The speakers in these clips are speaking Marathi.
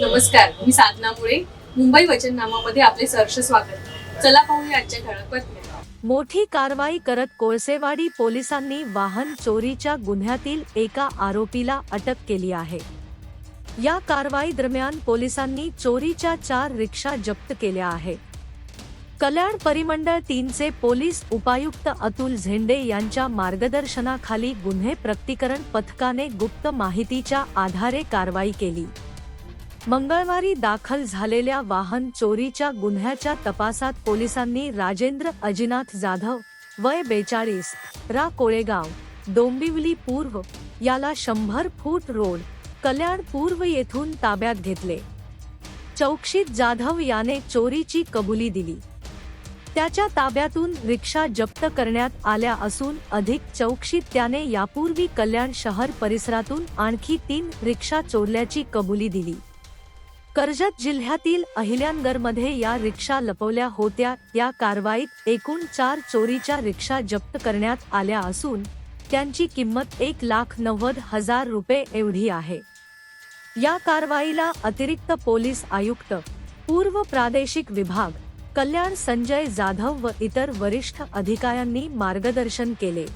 नमस्कार मी साधना मुळे. मुंबई वचननामामध्ये आपले सहर्ष स्वागत. चला पाहूया आजच्या ठळक बातम्या. मोठी कारवाई करत कोळसेवाडी पोलिसांनी वाहन चोरीच्या गुन्ह्यातील एका आरोपीला अटक केली आहे. या कारवाई दरम्यान पोलिसांनी चोरीच्या चार रिक्षा जप्त केल्या आहेत कल्याण परिमंडळ तीनचे पोलीस उपायुक्त अतुल झेंडे यांच्या मार्गदर्शनाखाली गुन्हे प्रकटीकरण पथकाने गुप्त माहितीच्या आधारे कारवाई केली. मंगळवारी दाखल झालेल्या वाहन चोरीच्या गुन्ह्याच्या तपासात पोलिसांनी राजेंद्र अजिनाथ जाधव वय बेचाळीस रा. कोळेगाव डोंबिवली पूर्व याला शंभर फूट रोड कल्याण पूर्व येथून ताब्यात घेतले. चौकशीत जाधव याने चोरीची कबुली दिली. त्याच्या ताब्यातून रिक्षा जप्त करण्यात आल्या असून अधिक चौकशीत त्याने यापूर्वी कल्याण शहर परिसरातून आणखी तीन रिक्षा चोरल्याची कबुली दिली. कर्जत जिल्ह्यातील अहिल्यानगरमध्ये या रिक्षा लपवल्या होत्या. या कारवाईत एकूण चार चोरीच्या रिक्षा जप्त करण्यात आल्या असून त्यांची किंमत एक लाख नव्वद हजार रुपये एवढी आहे. या कारवाईला अतिरिक्त पोलीस आयुक्त पूर्व प्रादेशिक विभाग कल्याण संजय जाधव व इतर वरिष्ठ अधिकाऱ्यांनी मार्गदर्शन केले.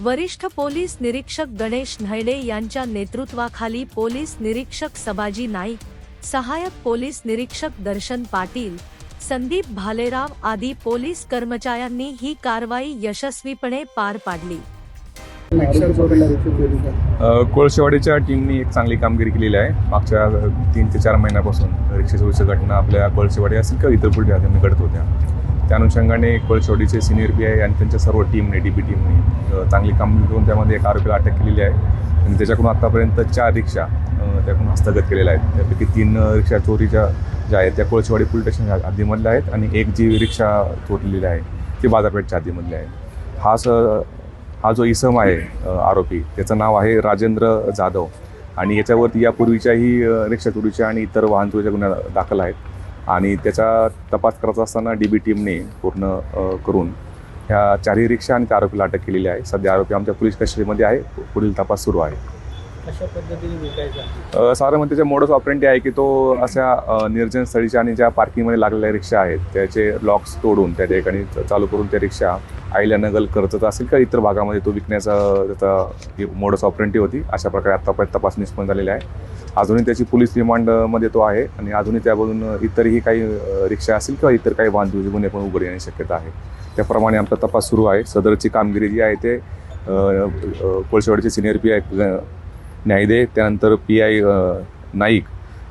वरिष्ठ पोलीस निरीक्षक गणेश नैडे यांच्या नेतृत्वाखाली पोलीस निरीक्षक सबाजी नाईक सहायक पोलीस निरीक्षक दर्शन पाटील संदीप भालेराव आदी पोलीस कर्मचाऱ्यांनी ही कारवाई यशस्वीपणे पार पाडली. कोळशेवाडीच्या टीमनी एक चांगली कामगिरी केलेली आहे. मागच्या तीन ते चार महिन्यापासून रिक्षा चोरीच्या घटना आपल्या कोळशेवाडी असेल किंवा इतर कुठे घडत होत्या. त्या अनुषंगाने कोळशेवाडीचे सिनियर पी आय आणि त्यांच्या सर्व टीमने डी बी टीमने चांगली कामगिरी करून त्यामध्ये एक आरोपीला अटक केलेली आहे. आणि त्याच्याकडून आत्तापर्यंत चार रिक्षा त्याकडून हस्तगत केलेल्या आहेत. त्यापैकी तीन रिक्षा चोरीच्या ज्या आहेत त्या कोळशेवाडी पोलीस स्टेशन हद्दीमधल्या आहेत आणि एक जी रिक्षा चोरलेली आहे ती बाजारपेठच्या हद्दीमधली आहे. हा स हा जो इसम आहे आरोपी त्याचं नाव आहे राजेंद्र जाधव आणि याच्यावरती यापूर्वीच्याही रिक्षा चोरीच्या आणि इतर वाहन चोरीच्या गुन्ह्या दाखल आहेत. आणि त्याचा तपास करत असताना डी बी टीमने पूर्ण करून ह्या चारही रिक्षा आणि त्या आरोपीला अटक केलेली आहे. सध्या आरोपी आमच्या पोलीस कस्टडीमध्ये आहे. पुढील तपास सुरू आहे. साधारण त्याच्या मोडस ऑपरेंटी आहे की तो अशा निर्जन स्थळीच्या आणि ज्या पार्किंगमध्ये लागलेल्या रिक्षा आहेत त्याचे लॉक्स तोडून त्या ठिकाणी चालू करून त्या रिक्षा आईला नगल कर्जत असेल का इतर भागामध्ये तो विकण्याचा त्याचा मोडस ऑपरेंटी होती. अशा प्रकारे आतापर्यंत तपास निष्पन्न झालेली आहे. अजूनही त्याची पोलीस रिमांडमध्ये तो आहे आणि अजूनही त्यामधून इतरही काही रिक्षा असतील किंवा इतर काही वाहन गुन्हे पण उघड येण्याची शक्यता आहे. त्याप्रमाणे आमचा तपास सुरू आहे. सदरची कामगिरी जी आहे ते कोळशेवाडीचे सिनियर पी आय न्यायदे त्यानंतर P I Naik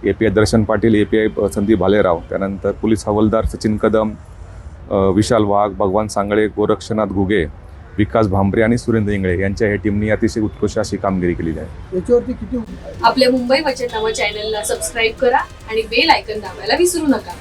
A P I Darshan Patil A P I Sandeep Bhalerao त्यानंतर पोलीस हवालदार सचिन कदम विशाल वाघ भगवान सांगळे गोरक्षनाथ घुगे विकास भांबरे आणि सुरेंद्र इंगळे यांच्या या टीमनी अतिशय उत्कृष्ट अशी कामगिरी केलेली आहे. याच्यावरती किती आपल्या मुंबई वचननामा चॅनलला सबस्क्राईब करा आणि बेल आयकन दाबायला विसरू नका.